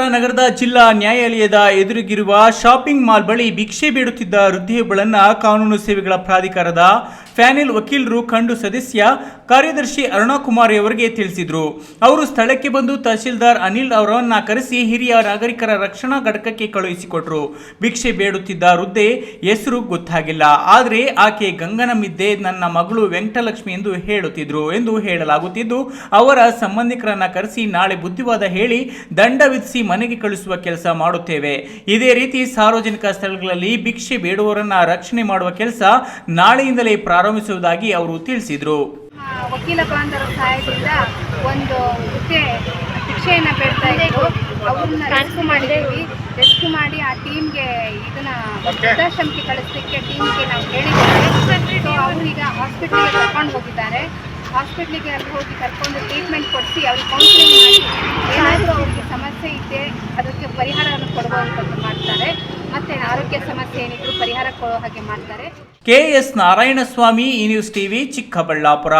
ಚಿಕ್ಕಬಳ್ಳಾಪುರ ನಗರದ ಜಿಲ್ಲಾ ನ್ಯಾಯಾಲಯದ ಎದುರಿಗಿರುವ ಶಾಪಿಂಗ್ ಮಾಲ್ ಬಳಿ ಭಿಕ್ಷೆ ಬೇಡುತ್ತಿದ್ದ ವೃದ್ಧೆಯೊಬ್ಬಳನ್ನ ಕಾನೂನು ಸೇವೆಗಳ ಪ್ರಾಧಿಕಾರದ ಫ್ಯಾನೆಲ್ ವಕೀಲರು ಕಂಡು ಸದಸ್ಯ ಕಾರ್ಯದರ್ಶಿ ಅರುಣಕುಮಾರಿ ಅವರಿಗೆ ತಿಳಿಸಿದರು. ಅವರು ಸ್ಥಳಕ್ಕೆ ಬಂದು ತಹಶೀಲ್ದಾರ್ ಅನಿಲ್ ಅವರನ್ನ ಕರೆಸಿ ಹಿರಿಯ ನಾಗರಿಕರ ರಕ್ಷಣಾ ಘಟಕಕ್ಕೆ ಕಳುಹಿಸಿಕೊಟ್ರು. ಭಿಕ್ಷೆ ಬೇಡುತ್ತಿದ್ದ ವೃದ್ಧೆ ಹೆಸರು ಗೊತ್ತಾಗಿಲ್ಲ. ಆದರೆ ಆಕೆ ಗಂಗನಮಿದ್ದೆ ನನ್ನ ಮಗಳು ವೆಂಕಟಲಕ್ಷ್ಮಿ ಎಂದು ಹೇಳುತ್ತಿದ್ರು ಎಂದು ಹೇಳಲಾಗುತ್ತಿದ್ದು, ಅವರ ಸಂಬಂಧಿಕರನ್ನ ಕರೆಸಿ ನಾಳೆ ಬುದ್ಧಿವಾದ ಹೇಳಿ ದಂಡ ವಿಧಿಸಿ ಮನೆಗೆ ಕಳಿಸುವ ಕೆಲಸ ಮಾಡುತ್ತೇವೆ. ಇದೇ ರೀತಿ ಸಾರ್ವಜನಿಕ ಸ್ಥಳಗಳಲ್ಲಿ ಭಿಕ್ಷೆ ಬೇಡುವವರನ್ನ ರಕ್ಷಣೆ ಮಾಡುವ ಕೆಲಸ ನಾಳೆಯಿಂದಲೇ ಪ್ರಾರಂಭಿಸುವುದಾಗಿ ಅವರು ತಿಳಿಸಿದರು. ವಕೀಲ ಬಾಂಧವರ ಸಹಾಯದಿಂದ ಒಂದು ಹುದ್ದೆ ಶಿಕ್ಷೆಯನ್ನು ಬೇಡ್ತಾ ಇದ್ರು. ಅವ್ರನ್ನ ರೆಸ್ಕ್ಯೂ ಮಾಡಿದ್ದೀವಿ ರೆಸ್ಕ್ಯೂ ಮಾಡಿ ಆ ಟೀಮ್ಗೆ ಇದನ್ನ ವೃದ್ಧಾಶ್ರಮಕ್ಕೆ ಕಳಿಸ್ಲಿಕ್ಕೆ ಟೀಮ್ಗೆ ನಾವು ಹೇಳಿದ್ದೇವೆ. ಸೊ ಅವರು ಈಗ ಹಾಸ್ಪಿಟ್ಲಿಗೆ ಕರ್ಕೊಂಡು ಹೋಗಿದ್ದಾರೆ. ಹಾಸ್ಪಿಟ್ಲಿಗೆ ಅಲ್ಲಿ ಹೋಗಿ ಕರ್ಕೊಂಡು ಟ್ರೀಟ್ಮೆಂಟ್ ಕೊಡಿಸಿ ಅವ್ರಿಗೆ ಕೌನ್ಸಿಲಿಂಗ್ ಮಾಡಿ ಏನಾದರೂ ಅವ್ರಿಗೆ ಸಮಸ್ಯೆ ಇದೆ ಅದಕ್ಕೆ ಪರಿಹಾರವನ್ನು ಕೊಡುವಂಥದ್ದು ಮಾಡ್ತಾರೆ. ಮತ್ತು ಆರೋಗ್ಯ ಸಮಸ್ಯೆ ಏನಿದ್ರು ಪರಿಹಾರ ಹಾಗೆ ಮಾಡ್ತಾರೆ. ಕೆಎಸ್ ನಾರಾಯಣಸ್ವಾಮಿ ಈ ನ್ಯೂಸ್ ಟಿವಿ ಚಿಕ್ಕಬಳ್ಳಾಪುರ.